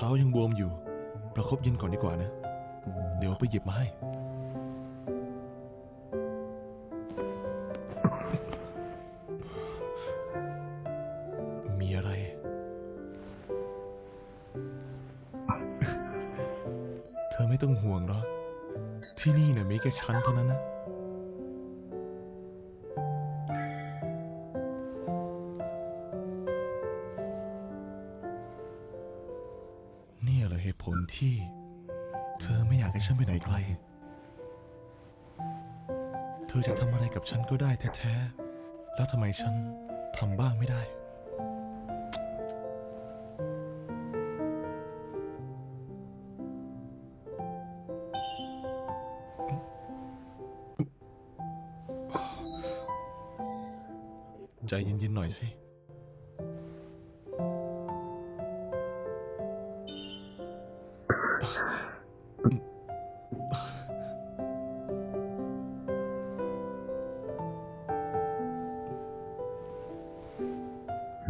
เท้ายังบวมอยู่ ประคบเย็นก่อนดีกว่านะ เดี๋ยวไปหยิบมาให้ มีอะไร เธอไม่ต้องห่วงหรอก ที่นี่เนี่ยมีแค่ฉันเท่านั้นนะ ตุผลที่ เธอไม่อยากให้ฉันไปไหนไกล เธอจะทำอะไรกับฉันก็ได้แท้ๆ แล้วทำไมฉันทำบ้างไม่ได้ ใจเย็นๆหน่อยสิ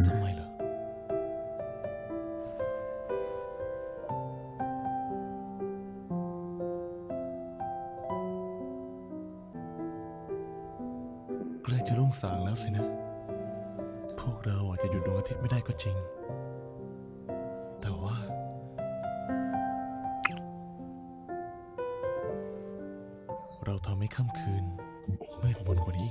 ทำไมล่ะใกล้จะรุ่งสางแล้วสินะ พวกเราอาจจะหยุดดวงอาทิตย์ไม่ได้ก็จริง เราทำให้ค่ำคืนมืดมนกว่านี้